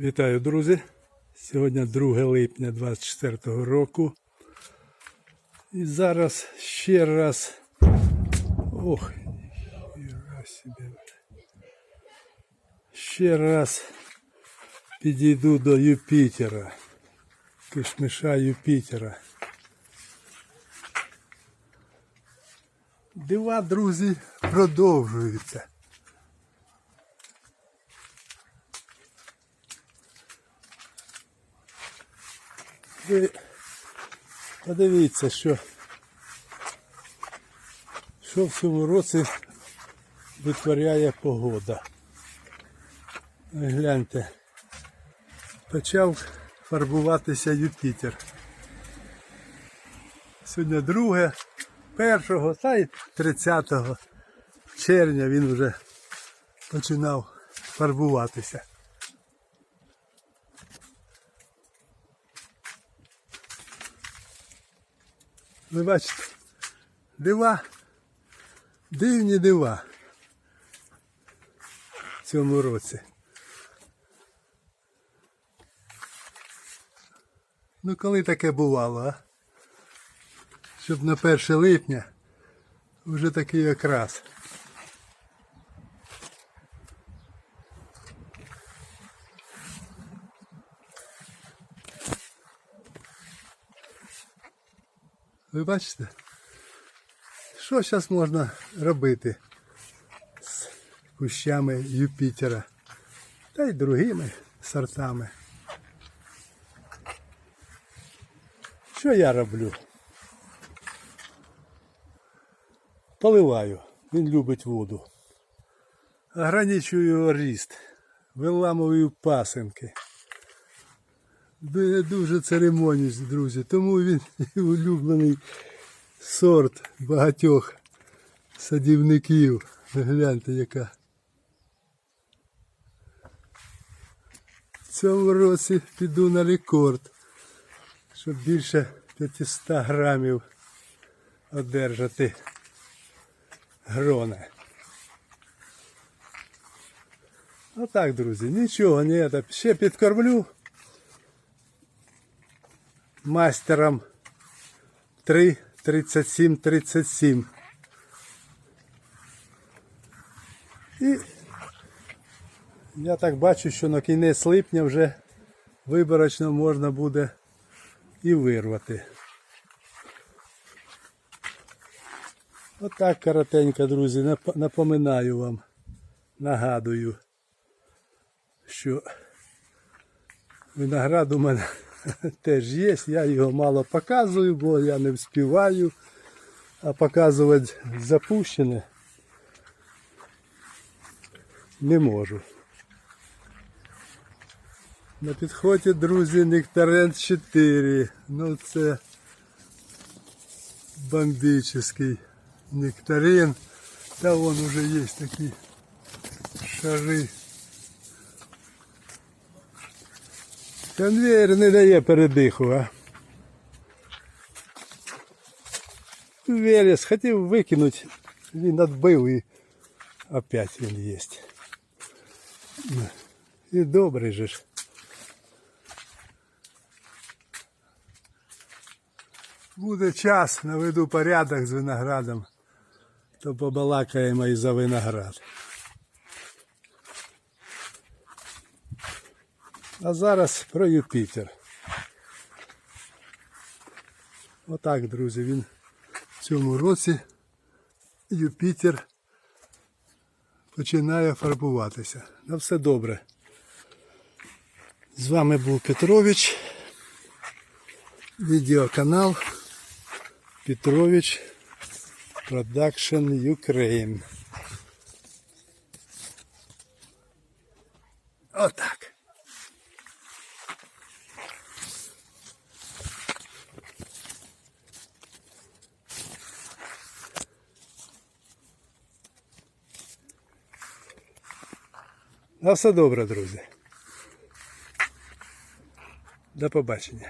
Вітаю, друзі! Сьогодні 2 липня 24 року. І зараз ще раз. Ох, собі. Ще раз підійду до Юпітера. Кишмиша Юпітера. Дива, друзі, продовжуються. Подивіться, що, що в цьому році витворяє погода. Гляньте, почав фарбуватися Юпітер. Сьогодні 2, 1 та й 30 червня він вже починав фарбуватися. Ви бачите, дива, дивні дива в цьому році. Ну коли таке бувало, а? Щоб на 1 липня вже такий якраз. Ви бачите? Що зараз можна робити з кущами Юпітера та й другими сортами? Що я роблю? Поливаю. Він любить воду. Ограничую ріст. Виламую пасинки. Не дуже церемонюсь, друзі, тому він улюблений сорт багатьох садівників. Гляньте, яка. В цьому році піду на рекорд, щоб більше 500 грамів одержати грона. Отак, друзі, нічого не це. Ще підкормлю мастером 3 37 37. І я так бачу, що на кінець липня вже виборочно можна буде і вирвати. Отак коротенько, друзі, напоминаю вам, нагадую, що виноград у мене теж є, я його мало показую, бо я не вспіваю, а показувати запущене не можу. На підході, друзі, Нектарен 4. Ну це бомбический нектарин. Та вон уже є такі шари. Конвейер не дає передиху, а. Велес хотів викинути, він відбив і опять він є. І добрий же ж. Буде час, наведу порядок з виноградом, то побалакаємо і за виноград. А зараз про Юпітер. Отак, друзі, він в цьому році Юпітер починає фарбуватися. На все добре. З вами був Петрович. Відеоканал Петрович Production Ukraine. Отак. На все добре, друзі. До побачення.